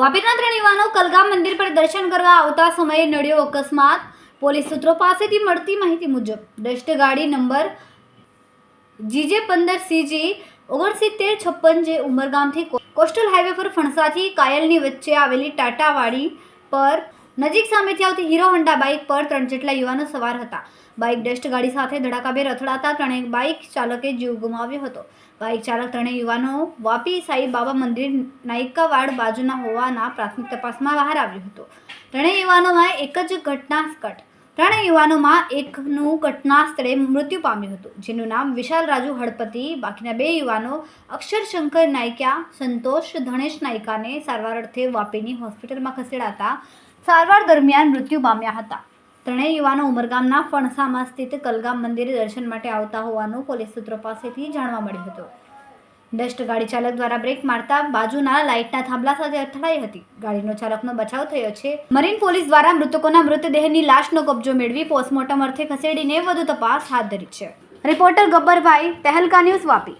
વાપીના ત્રણ યુવાનો કલગામ મંદિર પર દર્શન કરવા આવતા સમયે નડ્યો અકસ્માત. પોલીસ સૂત્રો પાસેથી મળતી માહિતી મુજબ ડસ્ટ ગાડી નંબર જીજે પંદર સીજી ઓગણસિત્તેર છપ્પન જે ઉમરગામથી કોસ્ટલ હાઈવે પર ફણસાથી કાયલની વચ્ચે આવેલી ટાટાવાડી પર નજીક સામેથી આવતી હીરો હોન્ડા બાઇક પર ત્રણ જેટલા યુવાનો સવાર હતા. બાઇક ડસ્ટ ગાડી સાથે ધડાકાભેર અથડાતા ત્રણેય બાઇક ચાલકે જીવ ગુમાવ્યો હતો. બાઇક ચાલક ત્રણેય યુવાનો વાપી સાઈ બાબા મંદિર નાયકાવાડ બાજુના હોવાના પ્રાથમિક તપાસમાં બહાર આવ્યું હતું. ત્રણેય યુવાનોમાં એક જ ઘટના સ્કટ ત્રણેય યુવાનોમાં એકનું ઘટના સ્થળે મૃત્યુ પામ્યું હતું, જેનું નામ વિશાલ રાજુ હળપતિ, બાકીના બે યુવાનો અક્ષરશંકર નાયકા, સંતોષ ધણેશ નાયકાને સારવાર અર્થે વાપીની હોસ્પિટલમાં ખસેડાતા સારવાર દરમિયાન મૃત્યુ પામ્યા હતા. ત્રણેય યુવાનો ઉમરગામના ફણસામાં સ્થિત કલગામ મંદિરે દર્શન માટે આવતા હોવાનું પોલીસ સૂત્રો પાસેથી જાણવા મળ્યું હતું. ડસ્ટ ગાડી ચાલક દ્વારા બ્રેક મારતા બાજુના લાઇટના થાંભલા સાથે અથડાઈ હતી. ગાડીનો ચાલકનો બચાવ થયો છે. મરીન પોલીસ દ્વારા મૃતકોના મૃતદેહની લાશનો કબજો મેળવી પોસ્ટમોર્ટમ અર્થે ખસેડીને વધુ તપાસ હાથ ધરી છે. Reporter Gabbarbhai, Tehelka news Vapi.